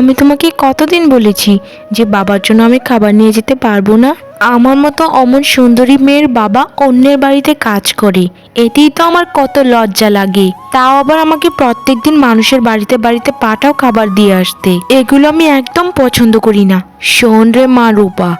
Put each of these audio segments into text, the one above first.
আমি তোমাকে কতদিন বলেছি যে বাবার জন্য আমি খাবার নিয়ে যেতে পারব না? আমার মতো অমন সুন্দরী মেয়ের বাবা অন্যের বাড়িতে কাজ করে। এতেই তো আমার কত লজ্জা লাগে। তাও আবার আমাকে প্রত্যেক দিন মানুষের বাড়িতে বাড়িতে পাঠাও খাবার দিয়ে আসতে। এগুলো আমি একদম পছন্দ করি না। শোন রে মা রূপা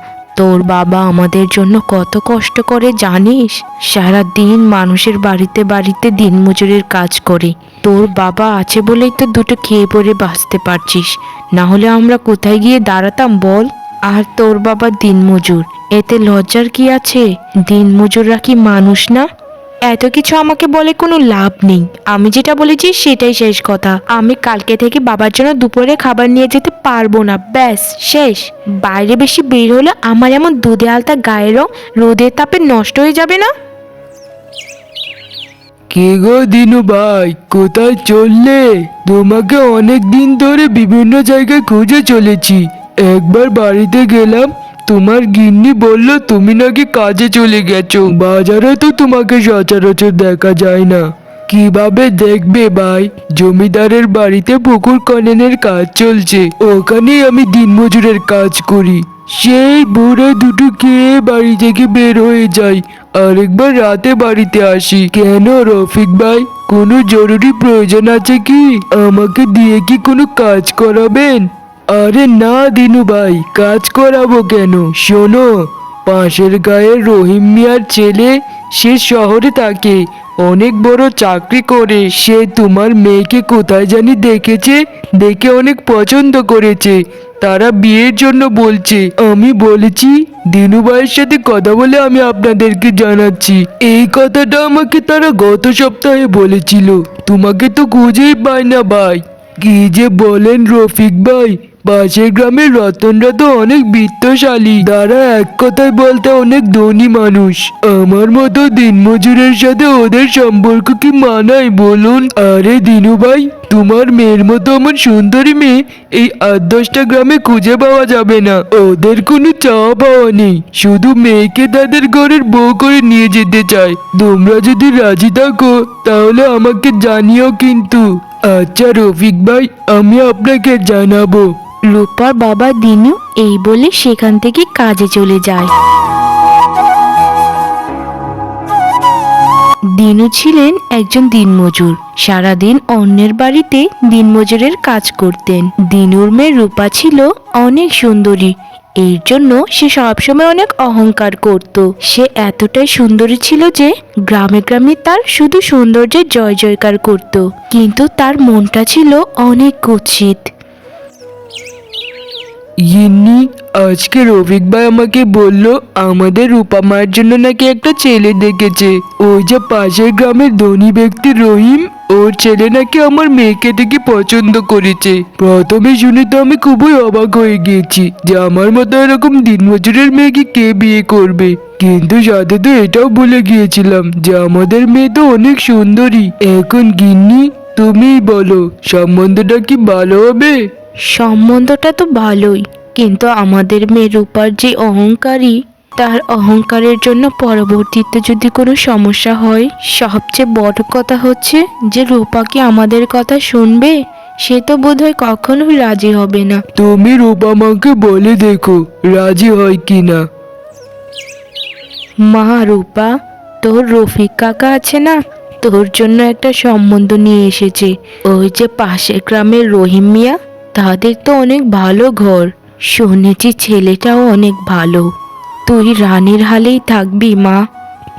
তোর বাবা আমাদের জন্য কত কষ্ট করে জানিস? সারা দিন মানুষের বাড়িতে বাড়িতে দিনমজুরের কাজ করে। তোর বাবা আছে বলেই তো দুটো খেয়ে পরে বাঁচতে পারছিস। না হলে আমরা কোথায় গিয়ে দাঁড়াতাম বল? আর তোর বাবা দিনমজুর, এতে লজ্জার কি আছে? দিনমজুররা কি মানুষ না? এত কিছু আমাকে বলে কোনো লাভ নেই। আমি যেটা বলেছি সেটাই শেষ কথা। আমি কালকে থেকে বাবার জন্য দুপুরে খাবার নিয়ে যেতে পারব না। ব্যাস, শেষ। বাইরে বেশি বের হলে আমার এমন দুধে আলতা গায়ের রং রোদের তাপে নষ্ট হয়ে যাবে না? কে গো দিনু ভাই? কোথায় চললে? তোমাকে অনেক দিন ধরে বিভিন্ন জায়গায় খুঁজে চলেছি। একবার বাড়িতে গেলাম তোমার গিন্নি বলল, তুমি নাকি কাজে চলে গেছো। বাজারে তো তোমাকে সচরাচর দেখা যায় না। কীভাবে দেখবে ভাই? জমিদারের বাড়িতে পুকুর খননের কাজ চলছে। ওখানেই আমি দিনমজুরের কাজ করি। সেই ভোরে দুটো খেয়ে বাড়ি থেকে বের হয়ে যাই। আরেকবার রাতে বাড়িতে আসি। কেন রফিক ভাই? কোনো জরুরি প্রয়োজন আছে কি? আমাকে দিয়ে কি কোনো কাজ করাবেন? আরে না, দিনু ভাই, কাজ করাবো কেন? শোনো, পাশের গায়ের রহিম মিয়ার ছেলে, সে শহরে থাকে। অনেক বড় চাকরি করে। সে তোমার মেয়েকে কোথায় জানি দেখেছে, দেখে অনেক পছন্দ করেছে। তারা বিয়ের জন্য বলছে, আমি বলেছি, দিনু ভাইয়ের সাথে কথা বলে আমি আপনাদেরকে জানাচ্ছি। এই কথাটা আমাকে তারা গত সপ্তাহে বলেছিল। তোমাকে তো খুঁজেই পাই না ভাই। কি যে বলেন রফিক ভাই। পাশের গ্রামের রতনরা তো অনেক বিত্তশালী। তারা এক কথায় বলতে অনেক ধনী মানুষ। আমার মতো দিনমজুরের সাথে ওদের সম্পর্ক কি মানায় বলুন? আরে দিনু ভাই, তোমার মেয়ের মতো আমার সুন্দরী মেয়ে এই আট দশটা গ্রামে খুঁজে পাওয়া যাবে না। ওদের কোনো চাওয়া পাওয়া নেই। শুধু মেয়েকে তাদের ঘরের বউ করে নিয়ে যেতে চায়। তোমরা যদি রাজি থাকো, তাহলে আমাকে জানিও কিন্তু। আচ্ছা রফিক ভাই, আমি আপনাকে জানাব। রূপার বাবা দিনু এই বলে সেখান থেকে কাজে চলে যায়। দিনু ছিলেন একজন দিনমজুর। সারাদিন অন্যের বাড়িতে দিনমজুরের কাজ করতেন। দিনুর মেয়ে রূপা ছিল অনেক সুন্দরী। এর জন্য সে সবসময় অনেক অহংকার করত। সে এতটাই সুন্দরী ছিল যে গ্রামে গ্রামে তার শুধু সৌন্দর্যের জয় জয়কার করত। কিন্তু তার মনটা ছিল অনেক কুৎসিত। ইন্নি আজকে রফিক ভাই আমাকে বলল, আমাদের রূপা মায়ের জন্য নাকি একটা ছেলে দেখেছে ওই যে পাশের গ্রামের ধনী ব্যক্তি রহিম, ওর ছেলে নাকি আমার মেয়েকে দেখে পছন্দ করেছে। প্রথমে শুনে তো আমি খুবই অবাক হয়ে গিয়েছি যে আমার মতো এরকম দিনমজুরের মেয়েকে কে বিয়ে করবে। কিন্তু সাথে তো এটাও ভুলে গিয়েছিলাম যে আমাদের মেয়ে তো অনেক সুন্দরী। এখন গিন্নি, তুমিই বলো, সম্বন্ধটা কি ভালো হবে? সম্বন্ধটা তো ভালোই কিন্তু আমাদের মেয়ে রূপার যে অহংকারী তার অহংকারের জন্য পরবর্তীতে যদি কোনো সমস্যা হয় সবচেয়ে বড় কথা হচ্ছে যে রূপা কি আমাদের কথা শুনবে? সে তো বোধহয় কখনোই রাজি হবে না। তুমি রূপামাকে বলে দেখো রাজি হয় কি না। মা রূপা তোর রফিক কাকা আছে না? তোর জন্য একটা সম্বন্ধ নিয়ে এসেছে। ওই যে পাশের গ্রামের রহিম মিয়া তাদের তো অনেক ভালো ঘর। শুনেছি ছেলেটাও অনেক ভালো। তুই রানীর হালেই থাকবি, মা।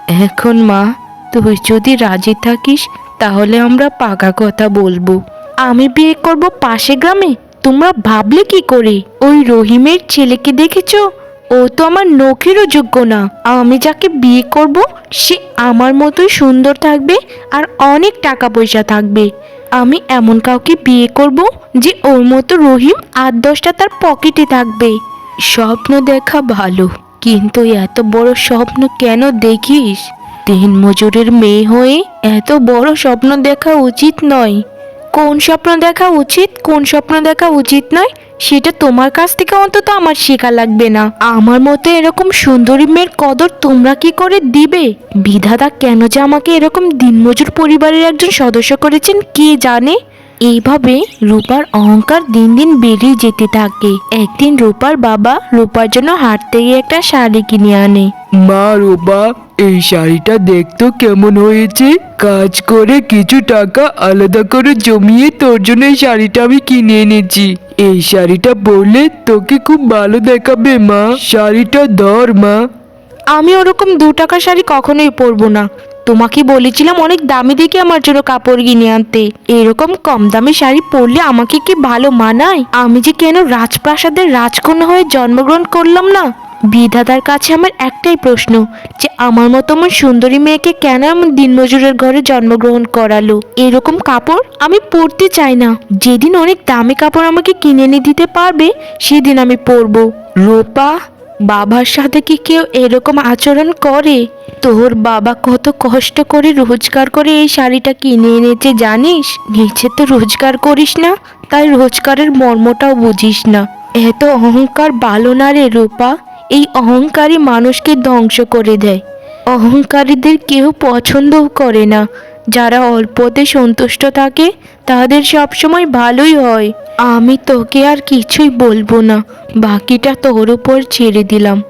এখন, মা, তুই যদি রাজি থাকিস, তাহলে আমরা পাকা কথা বলব। আমি বিয়ে করব পাশে গ্রামে? তোমরা ভাবলে কি করে? ওই রহিমের ছেলেকে দেখেছ? ও তো আমার নখেরও যোগ্য না। আমি যাকে বিয়ে করব, সে আমার মতোই সুন্দর থাকবে আর অনেক টাকা পয়সা থাকবে। আমি এমন কাউকে বিয়ে করব যে ওর মতো রহিম আট দশটা তার পকেটে থাকবে। স্বপ্ন দেখা ভালো, কিন্তু এত বড় স্বপ্ন কেন দেখিস? দিন মজুরের মেয়ে হয়ে এত বড় স্বপ্ন দেখা উচিত নয়। কোন স্বপ্ন দেখা উচিত, কোন স্বপ্ন দেখা উচিত নয়, সেটা তোমার কাছ থেকে অন্তত আমার শেখা লাগবে না। আমার মতো এরকম সুন্দরী মেয়ের কদর তোমরা কি করে দিবে? বিধাতা কেন যে আমাকে এরকম দিনমজুর পরিবারের একজন সদস্য করেছেন কে জানে? এইভাবে রূপার অহংকার দিন দিন বেড়েই যেতে থাকে। একদিন রূপার বাবা রূপার জন্য হাট থেকে একটা শাড়ি কিনে আনে। মা রূপা এই শাড়িটা দেখতো কেমন হয়েছে? কাজ করে কিছু টাকা আলাদা করে জমিয়ে তোর জন্য এই শাড়িটা আমি কিনে এনেছি। এই শাড়িটা পরলে তোকে খুব ভালো দেখাবে মা। শাড়িটা ধর মা। আমি ওরকম দু টাকা শাড়ি কখনোই পরবো না। তোমাকে বলেছিলাম অনেক দামি দেখে আমার জন্য কাপড় কিনে আনতে। এরকম কম দামি শাড়ি পরলে আমাকে কি ভালো মানায়? আমি যে কেন রাজপ্রাসাদের রাজকন্যা হয়ে জন্মগ্রহণ করলাম না? বিধাতার কাছে আমার একটাই প্রশ্ন, যে আমার মতো আমার সুন্দরী মেয়েকে কেন এমন দিনমজুরের ঘরে জন্মগ্রহণ করালো? এরকম কাপড় আমি পরতে চাই না। যেদিন অনেক দামি কাপড় আমাকে কিনে এনে দিতে পারবে, সেদিন আমি পরবো। রূপা, বাবার সাথে কি কেউ এরকম আচরণ করে? তোর বাবা কত কষ্ট করে রোজগার করে এই শাড়িটা কিনে এনেছে জানিস? নিচে তো রোজগার করিস না, তাই রোজগারের মর্মটাও বুঝিস না। এত অহংকার ভালো না রে রূপা। এই অহংকারী মানুষকে ধ্বংস করে দেয়। অহংকারীদের কেউ পছন্দও করে না। যারা অল্পতে সন্তুষ্ট থাকে, তাদের সবসময় ভালোই হয়। আমি তোকে আর কিছুই বলব না। বাকিটা তোর উপর ছেড়ে দিলাম।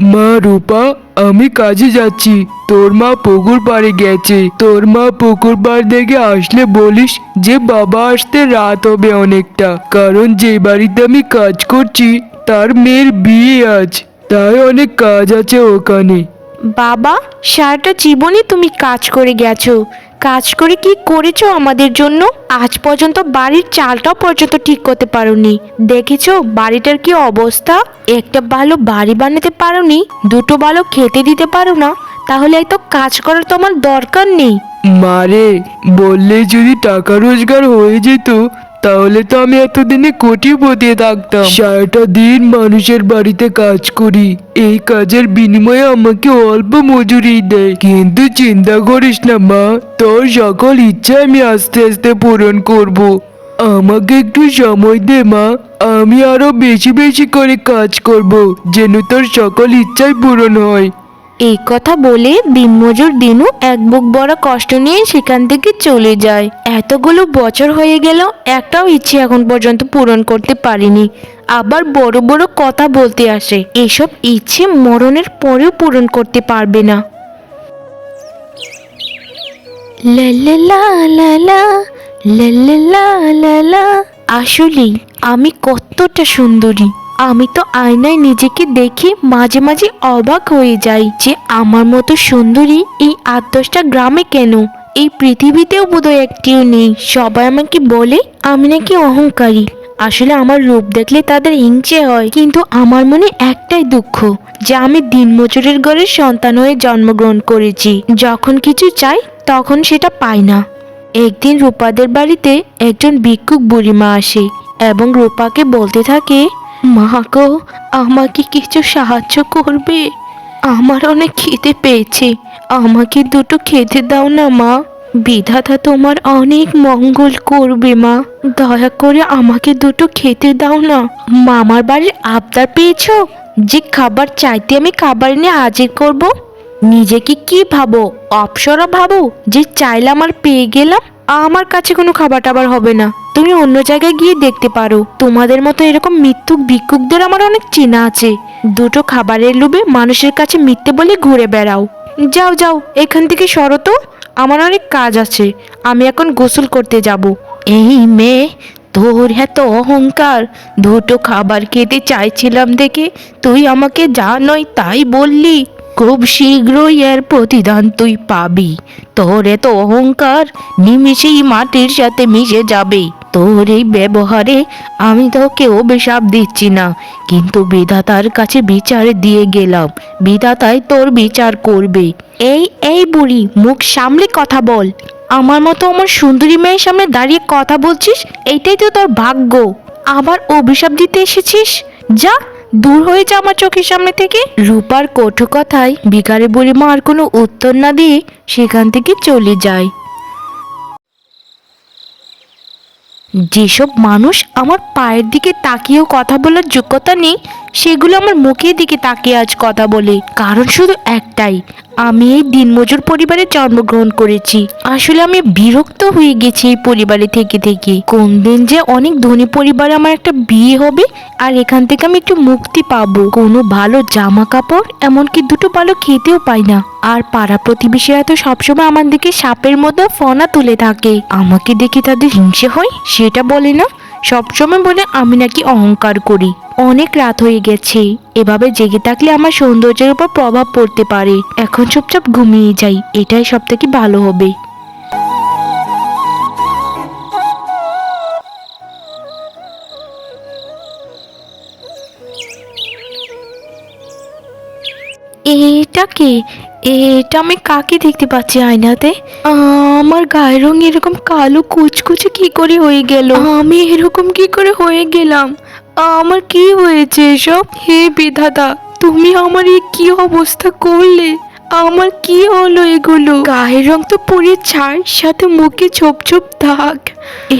মা রূপা, আমি কাজে যাচ্ছি। তোর মা পুকুর পাড়ে গেছে। তোর মা পুকুর পাড় থেকে আসলে বলিস যে বাবা আসতে রাত হবে অনেকটা। কারণ যে বাড়িতে আমি কাজ করছি, তার মেয়ের বিয়ে আজ। তাই অনেক কাজ আছে ওখানে। বাবা, সারাটা জীবনই তুমি কাজ করে গেছো। কাজ করে কি করেছ আমাদের জন্য? আজ পর্যন্ত বাড়ির চালটাও পর্যন্ত ঠিক করতে পারোনি। দেখেছ বাড়িটার কি অবস্থা? একটা ভালো বাড়ি বানাতে পারোনি, দুটো ভালো খেতে দিতে পারো না, তাহলে এত কাজ করার তোমার দরকার নেই। মারে, বললে যদি টাকা রোজগার হয়ে যেত তাহলে তো আমি এতদিনে কোটিপতি থাকতাম। সারাটা দিন মানুষের বাড়িতে কাজ করি। এই কাজের বিনিময়ে আমাকে অল্প মজুরি দেয়। কিন্তু চিন্তা করিস না, মা, তোর সকল ইচ্ছা আমি আস্তে আস্তে পূরণ করব। আমাকে একটু সময় দে, মা। আমি আরও বেশি বেশি করে কাজ করব, যেন তোর সকল ইচ্ছাই পূরণ হয়। এই কথা বলে দিনমজুর দিনু এক বুক বড় কষ্ট নিয়ে সেখান থেকে চলে যায়। এতগুলো বছর হয়ে গেল, একটাও ইচ্ছে এখন পর্যন্ত পূরণ করতে পারিনি। আবার বড় বড় কথা বলতে আসে, এসব ইচ্ছে মরণের পরেও পূরণ করতে পারবে না। আসলেই আমি কতটা সুন্দরী। আমি তো আয়নায় নিজেকে দেখে মাঝে মাঝে অবাক হয়ে যাই যে আমার মতো সুন্দরী এই আট দশটা গ্রামে কেন? এই পৃথিবীতেও বোধহয় একটিও নেই। সবাই আমাকে বলে, আমি নাকি অহংকারী। আসলে আমার রূপ দেখলে তাদের হিংসে হয়, কিন্তু আমার মনে একটাই দুঃখ যে আমি দিনমজুরের ঘরের সন্তান হয়ে জন্মগ্রহণ করেছি। যখন কিছু চাই, তখন সেটা পাই না। একদিন রূপাদের বাড়িতে একজন ভিক্ষুক বুড়িমা আসে এবং রূপাকে বলতে থাকে মা গো, আমাকে কিছু সাহায্য করবে? আমার অনেক খেতে পেয়েছে। আমাকে দুটো খেতে দাও না, মা। বিধাতা তোমার অনেক মঙ্গল করবে, মা। দয়া করে আমাকে দুটো খেতে দাও না। মামার বাড়ির আবদার পেয়েছ? যে খাবার চাইতে আমি খাবার নিয়ে হাজির করব? নিজেকে কি ভাবো? অপসরা ভাবো যে চাইলাম আর পেয়ে গেলাম? আমার কাছে কোনো খাবার টাবার হবে না। তুমি অন্য জায়গায় গিয়ে দেখতে পারো। তোমাদের মতো এরকম মৃত্যুক ভিক্ষুকদের আমার অনেক চেনা আছে। দুটো খাবারের লোভে মানুষের কাছে মিথ্যে বলে ঘুরে বেড়াও। যাও যাও, এখান থেকে সরো তো। আমার অনেক কাজ আছে। আমি এখন গোসল করতে যাব। এই মেয়ে, তোর এত অহংকার। দুটো খাবার খেতে চাইছিলাম দেখে তুই আমাকে যা নয় তাই বললি। খুব শীঘ্রই এর প্রতিদান তুই পাবি। তোর এত অহংকার, নিমিষেই মাটির সাথে মিশে যাবে। তোর এই ব্যবহারে আমি তোকে অভিশাপ দিচ্ছি না। কিন্তু বিধাতার কাছে বিচার দিয়ে গেলাম। বিধাতাই তোর বিচার করবে। এই এই বুড়ি, মুখ সামলে কথা বল। আমার মতো আমার সুন্দরী মেয়ের সামনে দাঁড়িয়ে কথা বলছিস, এইটাই তো তোর ভাগ্য। আবার অভিশাপ দিতে এসেছিস? যা দূর হয়ে আমার চোখের সামনে থেকে? রূপার কঠো কথায় বিকারে বুড়িমা আর কোনো উত্তর না দিয়ে সেখান থেকে চলে যায়। যেসব মানুষ আমার পায়ের দিকে তাকিয়েও কথা বলার যোগ্যতা নেই সেগুলো আমার মুখের দিকে তাকিয়ে আজ কথা বলে। কারণ শুধু একটাই, আমি এই দিনমজুর পরিবারে জন্মগ্রহণ করেছি। আসলে আমি বিরক্ত হয়ে গেছি এই পরিবারে থেকে থেকে। কোন দিন যে অনেক ধনী পরিবারে আমার একটা বিয়ে হবে আর এখান থেকে আমি একটু মুক্তি পাবো। কোনো ভালো জামা কাপড় এমনকি দুটো ভালো খেতেও পাই না। আর পাড়া প্রতিবেশীরা তো সবসময় আমার দিকে সাপের মতো ফনা তুলে থাকে। আমাকে দেখে তাদের হিংসে হয়, সেটা বলে না। সবসময় বলে আমি নাকি অহংকার করি। অনেক রাত হয়ে গেছে। এভাবে জেগে থাকলে আমার সৌন্দর্যের উপর প্রভাব পড়তে পারে। এখন চুপচাপ ঘুমিয়ে যাই। এটাই সব থেকে ভালো হবে। এটা কে? এটা আমি কাকে দেখতে পাচ্ছি আয়নাতে? আমার গায়ের রং এরকম কালো কুচকুচে কি করে হয়ে গেল? আমি এরকম কি করে হয়ে গেলাম? আমার কি হয়েছে এসব? হে বিধাতা, তুমি আমার এই কি অবস্থা করলে? আমার কি হলো এগুলো? গায়ের রং তো পুরে ছাড় সাথে মুখে ছোপ ছোপ দাগ।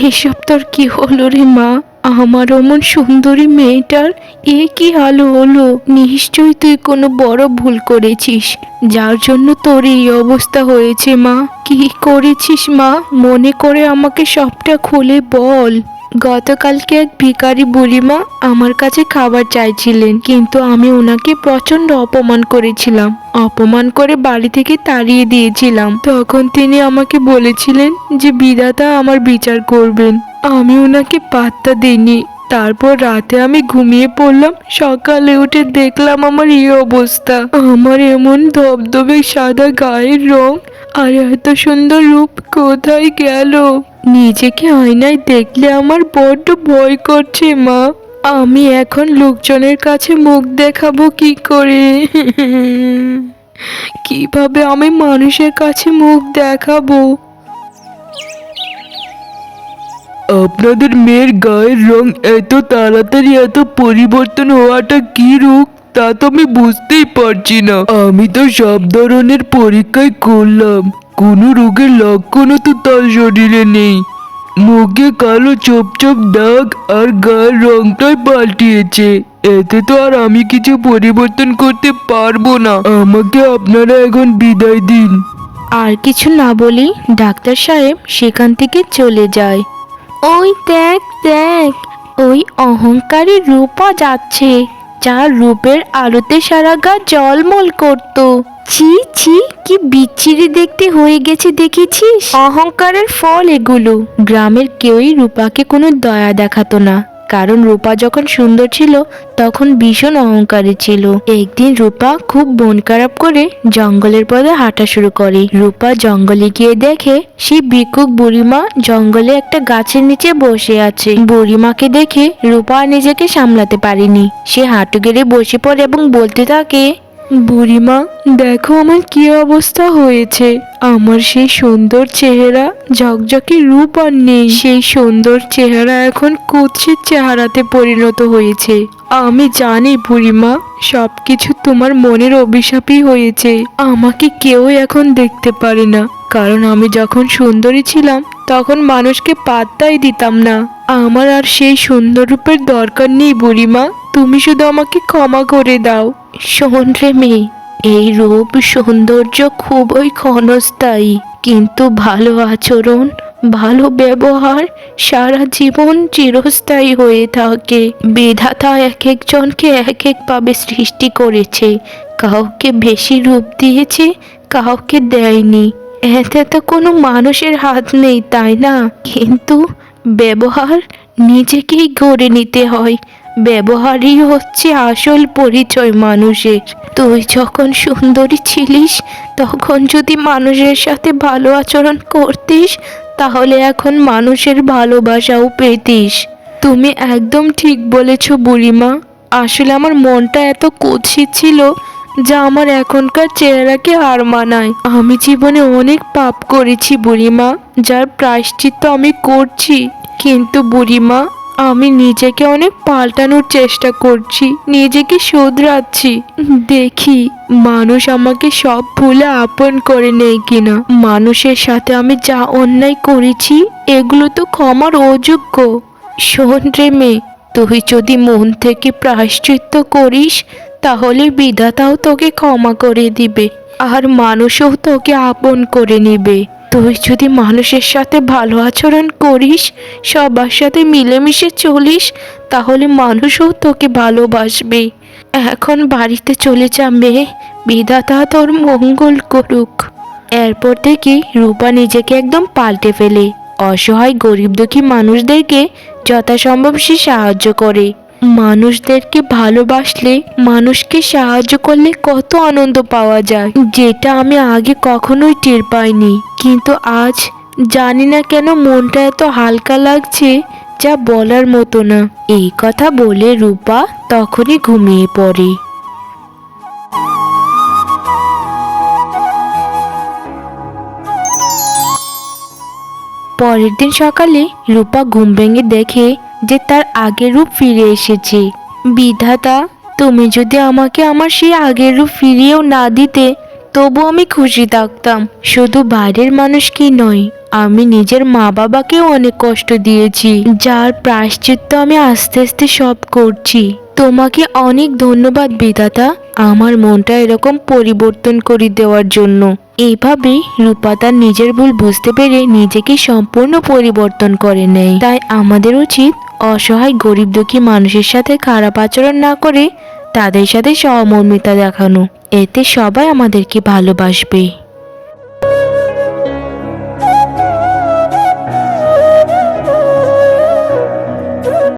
এসব তোর কি হলো রে মা? আমার অমন সুন্দরী মেয়েটার এ কি হাল হলো? নিশ্চয়ই তুই কোনো বড় ভুল করেছিস। যার জন্য তোর এই অবস্থা হয়েছে মা। কি করেছিস মা? মনে করে আমাকে সবটা খুলে বল। গতকালকে এক ভিকারি বুড়িমা আমার কাছে খাবার চাইছিলেন, কিন্তু আমি ওনাকে প্রচণ্ড অপমান করেছিলাম। অপমান করে বাড়ি থেকে তাড়িয়ে দিয়েছিলাম। তখন তিনি আমাকে বলেছিলেন যে, বিধাতা আমার বিচার করবেন। আমি ওনাকে পাত্তা দিইনি। তারপর রাতে আমি ঘুমিয়ে পড়লাম। সকালে উঠে দেখলাম আমার এই অবস্থা। আমার এমন ধবধবে সাদা গায়ের রং আর এত সুন্দর রূপ কোথায় গেল? নিজেকে আয়নায় দেখলে আমার বড্ড ভয় করছে, মা। আমি এখন লোকজনের কাছে মুখ দেখাবো কি করে? কীভাবে আমি মানুষের কাছে মুখ দেখাবো? আপনাদের মেয়ের গায়ের রং এত তাড়াতাড়ি, এত পরিবর্তন হওয়াটা কি রূপ? তা তো আমি বুঝতেই পারছি না। আমি তো সব ধরনের পরীক্ষাই করলাম। কোনো রোগের লক্ষণও তো তার শরীরে নেই। মুখে কালো চোপ চোপ দাগ আর গায়ের রংটাই পাল্টিয়েছে। এতে তো আর আমি কিছু পরিবর্তন করতে পারব না। আমাকে আপনারা এখন বিদায় দিন। আর কিছু না বলি ডাক্তার সাহেব সেখান থেকে চলে যায়। ওই দেখ দেখ, ওই অহংকারী রূপা যাচ্ছে যার রূপের আলোতে সারা গা জলমল করত। ছি ছি, কি বিচ্ছিরি দেখতে হয়ে গেছে দেখেছিস? অহংকারের ফল এগুলো। গ্রামের কেউই রূপাকে কোনো দয়া দেখাতো না। কারণ রূপা যখন সুন্দর ছিল, তখন ভীষণ অহংকারী ছিল। একদিন রূপা খুব মন খারাপ করে জঙ্গলের পথে হাঁটা শুরু করে। রূপা জঙ্গলে গিয়ে দেখে, সেই ভিক্ষুক বুড়িমা জঙ্গলে একটা গাছের নিচে বসে আছে। বুড়িমাকে দেখে রূপা নিজেকে সামলাতে পারেনি। সে হাঁটু গেড়ে বসে পড়ে এবং বলতে থাকে বুড়িমা, দেখো আমার কি অবস্থা হয়েছে। আমার সেই সুন্দর চেহারা, ঝকঝকে রূপ আর নেই। সেই সুন্দর চেহারা এখন কুৎসিত চেহারাতে পরিণত হয়েছে। আমি জানি বুড়িমা, সবকিছু তোমার মনের অভিশাপই হয়েছে। আমাকে কেউ এখন দেখতে পারে না। কারণ আমি যখন সুন্দরী ছিলাম, তখন মানুষকে পাত্তাই দিতাম না। আমার আর সেই সুন্দর রূপের দরকার নেই বুড়িমা। তুমি শুধু আমাকে ক্ষমা করে দাও। শোন মেয়ে, এই রূপ সৌন্দর্য খুবই ক্ষণস্থায়ী। কিন্তু ভালো আচরণ, ভালো ব্যবহার সারা জীবন চিরস্থায়ী হয়ে থাকে। বিধাতা এক একজনকে এক একভাবে সৃষ্টি করেছে। কাউকে বেশি রূপ দিয়েছে, কাউকে দেয়নি। এতে তো কোনো মানুষের হাত নেই, তাই না? কিন্তু ব্যবহার নিজেকেই গড়ে নিতে হয়। ব্যবহারই হচ্ছে আসল পরিচয় মানুষের। তুই যখন সুন্দরী ছিলিস, তখন যদি মানুষের সাথে ভালো আচরণ করতিস, তাহলে এখন মানুষের ভালোবাসাও পেতিস। তুমি একদম ঠিক বলেছ বুড়িমা। আসলে আমার মনটা এত কুৎসিত ছিল যা আমার এখনকার চেহারাকে হার মানায়। আমি জীবনে অনেক পাপ করেছি বুড়িমা, যার প্রায়শ্চিত্ত আমি করছি। কিন্তু বুড়িমা আমি নিজেকে অনেক পাল্টানোর চেষ্টা করছি, নিজেকে শোধরাচ্ছি। দেখি, মানুষ আমাকে সব ভুলে আপন করে নেই কিনা। মানুষের সাথে আমি যা অন্যায় করেছি, এগুলো তো ক্ষমার অযোগ্য। শোন রে মেয়ে, তুই যদি মন থেকে প্রায়শ্চিত্ত করিস, তাহলে বিধাতাও তোকে ক্ষমা করে দিবে, আর মানুষও তোকে আপন করে নিবে। তুই যদি মানুষের সাথে ভালো আচরণ করিস, সবার সাথে মিলেমিশে চলিস, তাহলে মানুষও তোকে ভালোবাসবে। এখন বাড়িতে চলে যা মেয়ে, বিধাতা তোর মঙ্গল করুক। এরপর থেকে রূপা নিজেকে একদম পাল্টে ফেলে। অসহায় গরিব দুঃখী মানুষদেরকে যথাসম্ভব সে সাহায্য করে। মানুষদেরকে ভালোবাসলে, মানুষকে সাহায্য করলে কত আনন্দ পাওয়া যায়। যেটা আমি আগে কখনোই টের পাইনি। কিন্তু আজ জানি না কেন মনটা এত হালকা লাগছে যা বলার মতো না। এই কথা বলে রূপা তখনই ঘুমিয়ে পড়ে। পরের দিন সকালে রূপা ঘুম ভেঙে দেখে যে তার আগের রূপ ফিরে এসেছে। বিধাতা, তুমি যদি আমাকে আমার সেই আগের রূপ ফিরিয়েও না দিতে, তবু আমি খুশি থাকতাম। শুধু বাইরের মানুষকেই নয়, আমি নিজের মা বাবাকেও অনেক কষ্ট দিয়েছি, যার প্রায়শ্চিত্ত আমি আস্তে আস্তে সব করছি। তোমাকে অনেক ধন্যবাদ বিধাতা, আমার মনটা এরকম পরিবর্তন করে দেওয়ার জন্য। এইভাবে রূপা তার নিজের ভুল বুঝতে পেরে নিজেকে সম্পূর্ণ পরিবর্তন করে নেয়। তাই আমাদের উচিত অসহায় গরিব দুঃখী মানুষের সাথে খারাপ আচরণ না করে তাদের সাথে সহমর্মিতা দেখানো। এতে সবাই আমাদেরকে ভালোবাসবে।